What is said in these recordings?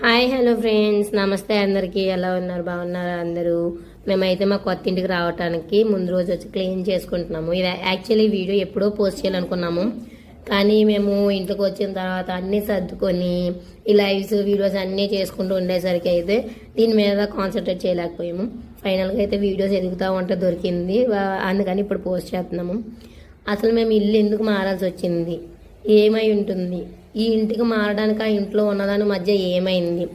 Hi hello friends. నమస్తే అందరికీ. ఎలా ఉన్నారు? బాగున్నారా అందరూ? మేమైతే మా కొత్త ఇంటికి రావడానికి ముందు రోజు వచ్చి క్లీన్ చేసుకుంటున్నాము. ఇది యాక్చువల్లీ వీడియో ఎప్పుడో పోస్ట్ చేయాలనుకున్నాము. కానీ మేము ఇంటికి వచ్చిన తర్వాత అన్నీ సర్దుకొని ఈ లైవ్స్ వీడియోస్ అన్నీ చేసుకుంటూ ఉండేసరికి అయితే దీని మీద కాన్సన్ట్రేట్ చేయలేకపోయాము. ఫైనల్గా అయితే వీడియోస్ ఎదుగుతూ ఉంటే దొరికింది. అందుకని ఇప్పుడు పోస్ట్ చేస్తున్నాము. అసలు మేము ఇల్లు ఎందుకు మారాల్సి వచ్చింది? ఏమై ఉంటుంది? ఈ ఇంటికి మారడానికి ఆ ఇంట్లో ఉన్నదాని మధ్య ఏమైంది?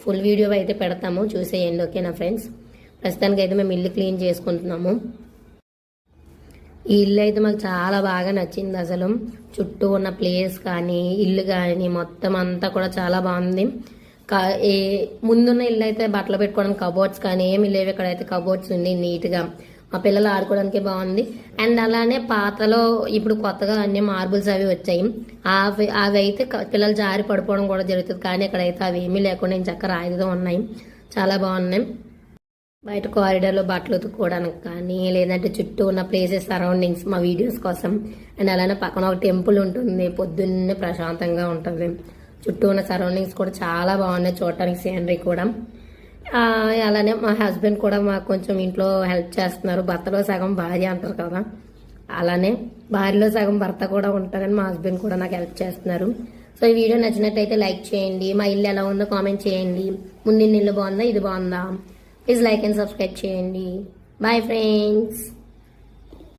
ఫుల్ వీడియో అయితే పెడతాము. చూసేయండి ఓకేనా ఫ్రెండ్స్? ప్రస్తుతానికి అయితే మేము ఇల్లు క్లీన్ చేసుకుంటున్నాము. ఈ ఇల్లు అయితే మాకు చాలా బాగా నచ్చింది అసలు. చుట్టూ ఉన్న ప్లేస్ కానీ ఇల్లు కానీ మొత్తం అంతా కూడా చాలా బాగుంది. కా- ఏ ముందున్న ఇల్లు అయితే బట్టలు పెట్టుకోవడానికి కబోర్డ్స్ కానీ ఏమి లేవు. ఇక్కడైతే కబోర్డ్స్ ఉండి నీట్గా మా పిల్లలు ఆడుకోవడానికి బాగుంది. అండ్ అలానే పాతలో ఇప్పుడు కొత్తగా అన్ని మార్బుల్స్ అవి వచ్చాయి. అవి అవి అయితే పిల్లలు జారి పడిపోవడం కూడా జరుగుతుంది. కానీ ఇక్కడైతే అవి ఏమీ లేకుండా నేను చక్క రాయిగా ఉన్నాయి. చాలా బాగున్నాయి. బయట కారిడార్లో బట్టలు ఉతుక్కోవడానికి కానీ లేదంటే చుట్టూ ఉన్న ప్లేసెస్ సరౌండింగ్స్ మా వీడియోస్ కోసం. అండ్ అలానే పక్కన ఒక టెంపుల్ ఉంటుంది. పొద్దున్నే ప్రశాంతంగా ఉంటుంది. చుట్టూ ఉన్న సరౌండింగ్స్ కూడా చాలా బాగున్నాయి. చూడటానికి సీనరీ కూడా. అలానే మా హస్బెండ్ కూడా మాకు కొంచెం ఇంట్లో హెల్ప్ చేస్తున్నారు. భర్తలో సగం భార్య అంటారు కదా. అలానే భార్యలో సగం భర్త కూడా ఉంటారని మా హస్బెండ్ కూడా నాకు హెల్ప్ చేస్తున్నారు. సో ఈ వీడియో నచ్చినట్టయితే లైక్ చేయండి. మా ఇల్లు ఎలా ఉందో కామెంట్ చేయండి. ముందు ఇల్లు బాగుందా ఇది బాగుందా? ప్లీజ్ లైక్ అండ్ సబ్స్క్రైబ్ చేయండి. Bye friends.